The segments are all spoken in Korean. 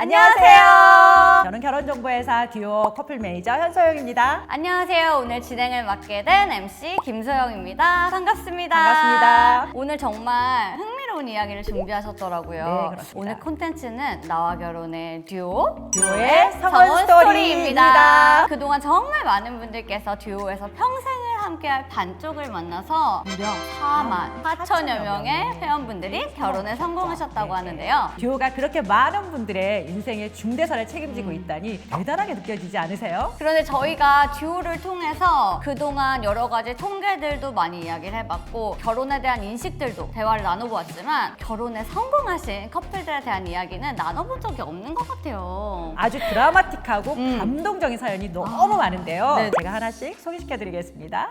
안녕하세요. 저는 결혼정보회사 듀오 커플 매니저 현소영입니다. 안녕하세요. 오늘 진행을 맡게 된 MC 김소영입니다. 반갑습니다. 반갑습니다. 오늘 정말 흥미로운 이야기를 준비하셨더라고요. 네, 그렇습니다. 오늘 콘텐츠는 나와 결혼의 듀오 듀오의 성원 스토리입니다. 그동안 정말 많은 분들께서 듀오에서 평생을 함께할 반쪽을 만나서 무려 4만 4천여 명의 회원분들이 결혼에 성공하셨다고 네, 하는데요. 듀오가 그렇게 많은 분들의 인생의 중대사를 음. 책임지고 있다니 대단하게 느껴지지 않으세요? 그런데 저희가 듀오를 통해서 그동안 여러 가지 통계들도 많이 이야기를 해봤고 결혼에 대한 인식들도 대화를 나눠보았지만 결혼에 성공하신 커플들에 대한 이야기는 나눠본 적이 없는 것 같아요. 아주 드라마틱하고 음. 감동적인 사연이 너무 많은데요. 네. 제가 하나씩 소개시켜드리겠습니다.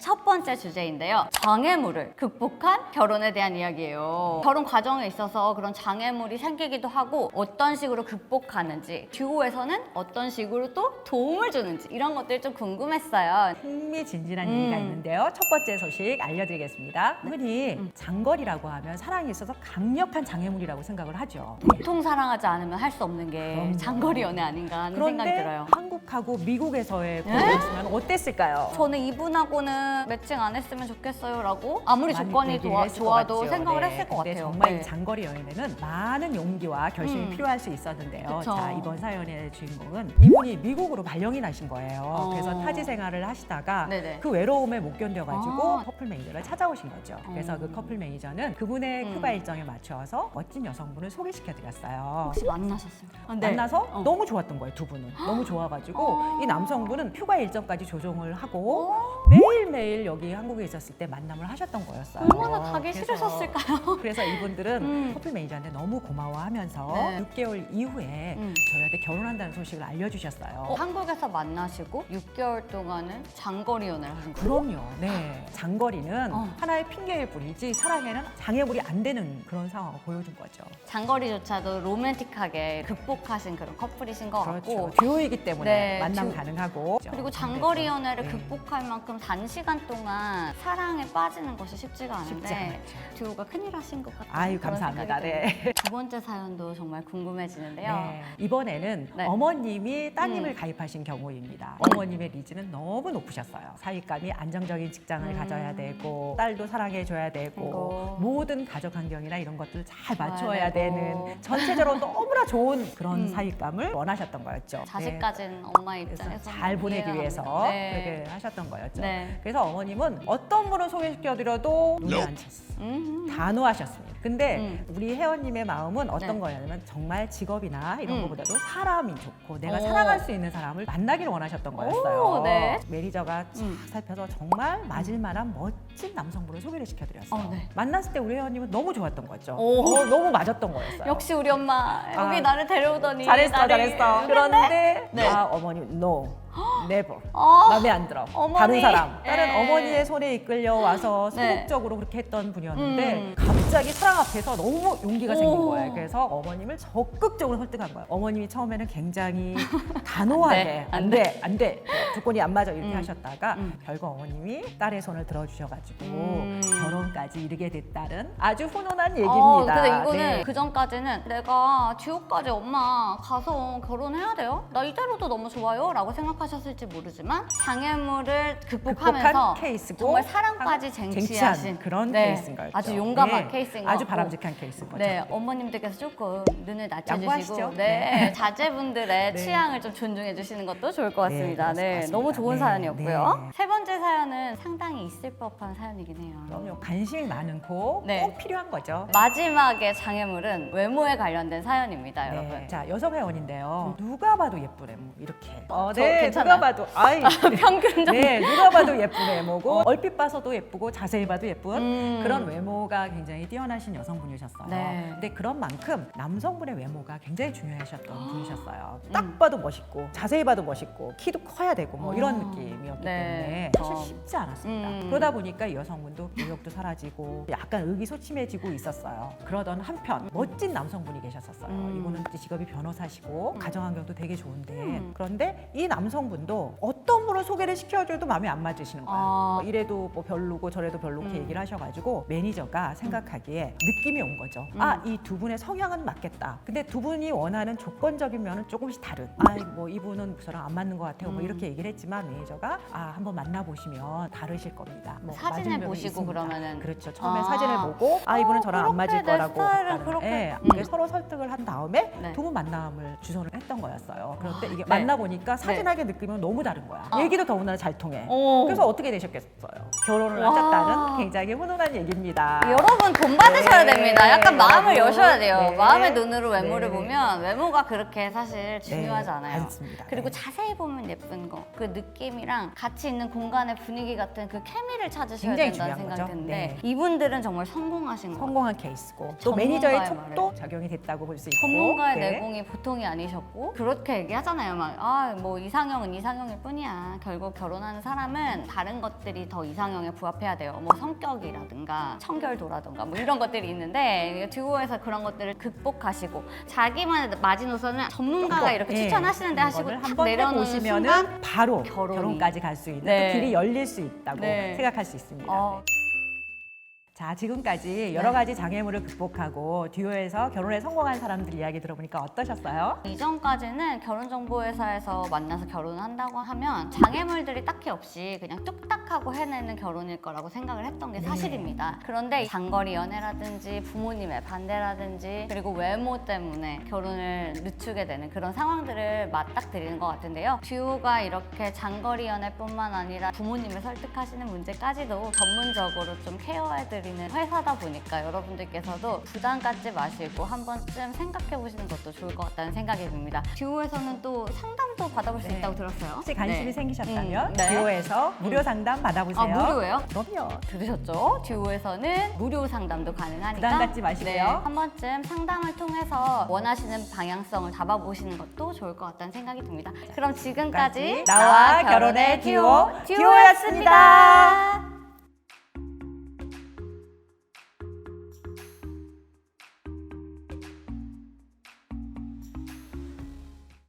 첫 번째 주제인데요. 장애물을 극복한 결혼에 대한 이야기예요. 결혼 과정에 있어서 그런 장애물이 생기기도 하고 어떤 식으로 극복하는지 듀오에서는 어떤 식으로 또 도움을 주는지 이런 것들이 좀 궁금했어요. 흥미진진한 음. 얘기가 있는데요. 첫 번째 소식 알려드리겠습니다. 네. 흔히 음. 장거리라고 하면 사랑에 있어서 강력한 장애물이라고 생각을 하죠. 보통 사랑하지 않으면 할 수 없는 게 그럼요. 장거리 연애 아닌가 하는 생각이 그런데 들어요. 한국하고 미국에서의 결혼이었으면 어땠을까요? 저는 이분하고는 매칭 안 했으면 좋겠어요라고 아무리 많이 조건이 얘기를 좋아, 했을 것 좋아도 같죠. 생각을 네, 했을 것 근데 같아요. 정말 네. 이 장거리 여행에는 많은 용기와 결심이 음. 필요할 수 있었는데요. 그쵸. 자 이번 사연의 주인공은 이분이 미국으로 발령이 나신 거예요. 어. 그래서 타지 생활을 하시다가 네네. 그 외로움에 못 견뎌가지고 아. 커플 매니저를 찾아오신 거죠. 그래서 어. 그 커플 매니저는 그분의 음. 휴가 일정에 맞춰서 멋진 여성분을 소개시켜드렸어요. 혹시 만나셨어요? 아, 네. 만나서 어. 너무 좋았던 거예요 두 분은 너무 좋아가지고 어. 이 남성분은 휴가 일정까지 조정을 하고 어? 매일매일 여기 한국에 있었을 때 만남을 하셨던 거였어요. 얼마나 가기 그래서- 싫으셨을까요? 그래서 이분들은 음. 커플 매니저한테 너무 고마워하면서 네. 6개월 이후에 음. 저희한테 결혼한다는 소식을 알려주셨어요. 어, 한국에서 만나시고 6개월 동안은 장거리 연애를 하신 거예요? 그럼요. 네. 장거리는 어. 하나의 핑계일 뿐이지 사랑에는 장애물이 안 되는 그런 상황을 보여준 거죠. 장거리조차도 로맨틱하게 극복하신 그런 커플이신 것 그렇죠. 같고 듀오이기 때문에 네, 만남 듀오. 가능하고 그리고 장거리. 연애를 네. 극복할 만큼 단시 간 동안 사랑에 빠지는 것이 쉽지가 쉽지 않은데 않죠. 듀오가 큰일 하신 것 같아요. 아유 감사합니다. 네. 두 번째 사연도 정말 궁금해지는데요. 네. 이번에는 네. 어머님이 따님을 음. 가입하신 경우입니다. 음. 어머님의 리즈는 너무 높으셨어요. 사윗감이 안정적인 직장을 음. 가져야 되고 딸도 사랑해줘야 되고 아이고. 모든 가족 환경이나 이런 것들을 잘 맞춰야 되고. 되는 전체적으로 너무나 좋은 그런 음. 사윗감을 원하셨던 거였죠. 네. 자식 가진 엄마의 그래서 입장에서 잘 보내기 위해서 네. 그렇게 하셨던 거였죠. 네. 그래서 어머님은 어떤 분을 소개시켜드려도 눈에 안 챘어요. 음. 단호하셨습니다. 근데 음. 우리 회원님의 마음은 어떤 네. 거냐면 정말 직업이나 이런 음. 것보다도 사람이 좋고 내가 오. 사랑할 수 있는 사람을 만나기를 원하셨던 거였어요. 오, 네. 매니저가 쫙 음. 살펴서 정말 맞을 만한 멋진 남성분을 소개를 시켜드렸어요. 어, 네. 만났을 때 우리 회원님은 너무 좋았던 거죠. 오. 어, 너무 맞았던 거였어요. 역시 우리 엄마 여기 아. 나를 데려오더니 잘했어, 나를 잘했어. 그런데 네. 아 어머니 no, never. 어. 마음에 안 들어. 어머니. 다른 사람. 다른 예. 어머니의 손에 이끌려 와서 네. 소극적으로 그렇게 했던 분이었는데 음. 갑자기 사랑 앞에서 너무 용기가 생긴 오. 거예요. 그래서 어머님을 적극적으로 설득한 거예요. 어머님이 처음에는 굉장히 단호하게 돼, 안안 돼, 안 돼. 조건이 안 맞아 이렇게 음. 하셨다가 음. 결국 어머님이 딸의 손을 들어주셔가지고 음. 결혼까지 이르게 됐다는 아주 훈훈한 얘기입니다. 어, 근데 이거는 네. 그 전까지는 내가 듀오까지 엄마 가서 결혼해야 돼요? 나 이대로도 너무 좋아요? 라고 생각하셨을지 모르지만 장애물을 극복하면서 케이스고 정말 사랑까지 쟁취하신 그런 네, 케이스인 거죠. 아주 용감한 네. 케이스인 것 아주. 바람직한 케이스인 거죠. 네, 어머님들께서 조금 눈을 낮춰주시고. 네, 네. 자제분들의 네. 취향을 좀 존중해 주시는 것도 좋을 것 네, 같습니다. 네, 것 같습니다. 너무 좋은 네, 사연이었고요. 네. 세 번째 사연은 상당히 있을 법한 사연이긴 해요. 그럼요. 관심이 많고 네. 꼭 필요한 거죠. 마지막의 장애물은 외모에 관련된 사연입니다, 네. 여러분. 자 여성 회원인데요. 누가 봐도 예쁜 외모 이렇게. 어, 저 네. 괜찮아요? 누가 봐도 아이. 평균적 네, 누가 봐도 예쁜 외모고 얼핏 봐서도 예쁘고 자세히 봐도 예쁜 음. 그런 외모가 굉장히 뛰어나신 여성분이셨어요. 네. 근데 그런 만큼 남성분의 외모가 굉장히 중요하셨던 분이셨어요. 음. 딱 봐도 멋있고 자세히 봐도 멋있고 키도 커야 되고 뭐 이런 어. 느낌이었기 네. 때문에 사실 어. 쉽지 않았습니다. 음. 그러다 보니까 이 여성분도 의욕도 사라지고 약간 의기소침해지고 있었어요. 그러던 한편 멋진 남성분이 계셨었어요. 음. 이분은 직업이 변호사시고 음. 가정환경도 되게 좋은데 음. 그런데 이 남성분도 어떤 분을 소개를 시켜줘도 마음에 안 맞으시는 거야. 아. 뭐 이래도 뭐 별로고 저래도 별로고 이렇게 음. 얘기를 하셔가지고 매니저가 생각하기에 느낌이 온 거죠. 음. 아, 이 두 분의 성향은 맞겠다. 근데 두 분이 원하는 조건적인 면은 조금씩 다른. 아, 뭐 이분은 저랑 안 맞는 것 같아요. 뭐 음. 이렇게 얘기를 했지만 매니저가 아, 한번 만나보시면 다르실 겁니다. 뭐 사진을 보시고 있습니 다. 그러면은 그렇죠. 처음에 아. 사진을 보고 아, 이분은 어, 저랑 안 맞을 그렇게 내 거라고. 스타일은 약간, 그렇게. 예, 음. 서로 설득을 한 다음에 네. 두 분 만남을 주선을 했던 거였어요. 그런데 이게 네. 만나 보니까 사진하게 느낌은 너무 다른 거야. 어. 얘기도 더군다나 잘 통해. 오. 그래서 어떻게 되셨겠어요? 결혼을 와. 하셨다는 굉장히 훈훈한 얘기입니다. 여러분 돈 받으셔야 네, 됩니다. 약간 마음을 여러분. 여셔야 돼요. 네. 마음의 눈으로 외모를 네. 보면 외모가 그렇게 사실 네, 중요하지 않아요. 맞습니다. 그리고 네. 자세히 보면 예쁜 거, 그 느낌이랑 같이 있는 공간의 분위기 같은 그 케미를 찾으셔야 굉장히 된다는 중요한 생각이 거죠. 드는데 네. 이분들은 정말 성공하신 거. 성공한 케이스고 또 전문가의 매니저의 말을. 촉도 적용이 됐다고 볼 수 있고 전문가의 네. 내공이 보통이 아니셨고 그렇게 얘기하잖아요. 막 아 뭐 이상형은 이상형일 뿐이야. 결국 결혼하는 사람은 다른 것들이 더 이상형에 부합해야 돼요. 뭐 성격이라든가 청결도라든가 뭐 이런 것들이 있는데 듀오에서 그런 것들을 극복하시고 자기만의 마지노선을 전문가가 이렇게 예, 추천하시는데 하시고 한번 순간 바로 결혼이. 결혼까지 갈 수 있는 네. 또 길이 열릴 수 있다고 네. 생각할 수 있습니다. 어, 네. 자 지금까지 여러 네. 가지 장애물을 극복하고 듀오에서 결혼에 성공한 사람들 이야기 들어보니까 어떠셨어요? 이전까지는 결혼정보회사에서 만나서 결혼을 한다고 하면 장애물들이 딱히 없이 그냥 뚝딱하고 해내는 결혼일 거라고 생각을 했던 게 네. 사실입니다. 그런데 장거리 연애라든지 부모님의 반대라든지 그리고 외모 때문에 결혼을 늦추게 되는 그런 상황들을 맞닥뜨리는 것 같은데요. 듀오가 이렇게 장거리 연애뿐만 아니라 부모님을 설득하시는 문제까지도 전문적으로 좀 케어해드 리는 회사다 보니까 여러분들께서도 부담 갖지 마시고 한 번쯤 생각해 보시는 것도 좋을 것 같다는 생각이 듭니다. 듀오에서는 또 상담도 받아볼 수 네. 있다고 들었어요. 혹시 관심이 네. 생기셨다면 음, 네. 듀오에서 무료 상담 받아보세요. 아, 무료예요? 그럼요. 들으셨죠? 듀오에서는 무료 상담도 가능하니까 부담 갖지 마시고요. 네, 한 번쯤 상담을 통해서 원하시는 방향성을 잡아보시는 것도 좋을 것 같다는 생각이 듭니다. 그럼 지금까지 나와 결혼의 듀오, 듀오였습니다.